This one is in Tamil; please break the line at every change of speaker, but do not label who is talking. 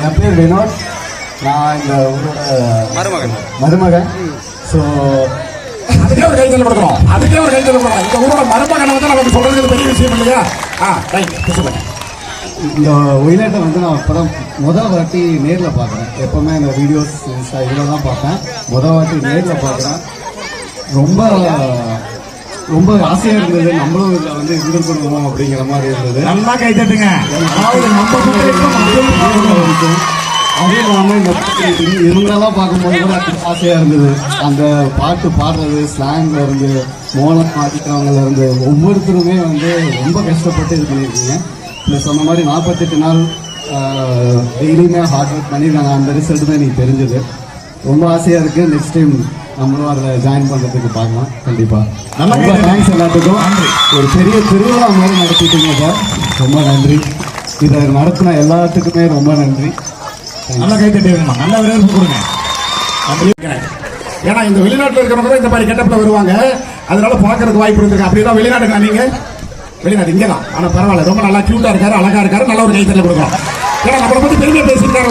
என் பேர் வினோத். நான் இந்த ஊரோட
மருமகன்.
மருமகன். ஸோ
அதுக்கே ஒரு கைத்தல் கொடுக்குறோம் அதுக்கே ஒரு கைத்தல் கொடுக்குறோம் இந்த ஊரோட மருமகனை வந்து நமக்கு சொல்றதுக்கு பெரிய விஷயம் இல்லையா? ஆ ரைட் சொல்லுங்க.
இந்த ஒயிலேட்டை வந்து நான் இப்போ தான் முதல் வாட்டி நேரில் பார்க்குறேன். எப்போவுமே இந்த வீடியோஸ் இன்ஸ்டா இதில் தான் பார்ப்பேன். முதல் வாட்டி நேரில் பார்க்குறேன். ரொம்ப ரொம்ப ஆசையாக இருந்தது. நம்மளும் இதில் வந்து இருந்துக்கணும் அப்படிங்கிற மாதிரி இருந்தது.
நல்லா கை தட்டுங்க
அதுவும் இல்லாமல் பாட்டு இவங்களெல்லாம் பார்க்கும்போது கூட ஆசையாக இருந்தது. அந்த பாட்டு பாடுறது ஸ்லாங்ல இருந்து மோனம் ஆடிக்கிறவங்கல இருந்து ஒவ்வொருத்தருமே வந்து ரொம்ப கஷ்டப்பட்டு இது பண்ணியிருக்கீங்க. ப்ளஸ் சொன்ன மாதிரி நாற்பத்தெட்டு நாள் டெய்லியுமே ஹார்ட் ஒர்க் பண்ணியிருக்காங்க. அந்த ரிசல்ட் தான் எனக்கு தெரிஞ்சது. ரொம்ப ஆசையாக இருக்குது நெக்ஸ்ட் டைம் நம்மளும் அதில் ஜாயின் பண்ணுறதுக்கு பார்க்கலாம். கண்டிப்பாக
நல்லா
ரொம்ப. தேங்க்ஸ் எல்லாத்துக்கும். ஒரு பெரிய திருவிழா மாதிரி நடத்திட்டீங்க சார். ரொம்ப நன்றி. இதை நடத்தின எல்லாத்துக்குமே ரொம்ப நன்றி.
நல்லா கை தட்டிடுங்கம்மா நல்ல வரவேற்பு கொடுங்க. அப்படி ஏன்னா இந்த வெளிநாட்டில் இருக்கிறவங்க கூட இந்த மாதிரி கெட்டப்பில் வருவாங்க. அதனால பார்க்கறதுக்கு வாய்ப்பு இருந்திருக்கு அப்படிதான் வெளிநாட்டுக்கா நீங்க. வெளிநாடு இங்கே தான் ஆனால் பரவாயில்ல. ரொம்ப நல்லா க்யூட்டாக இருக்காரு அழகா இருக்காரு. நல்ல ஒரு கைத்தறி கொடுக்கும் ஏன்னா நம்மளை பற்றி பெருமையாக பேசியிருக்காரு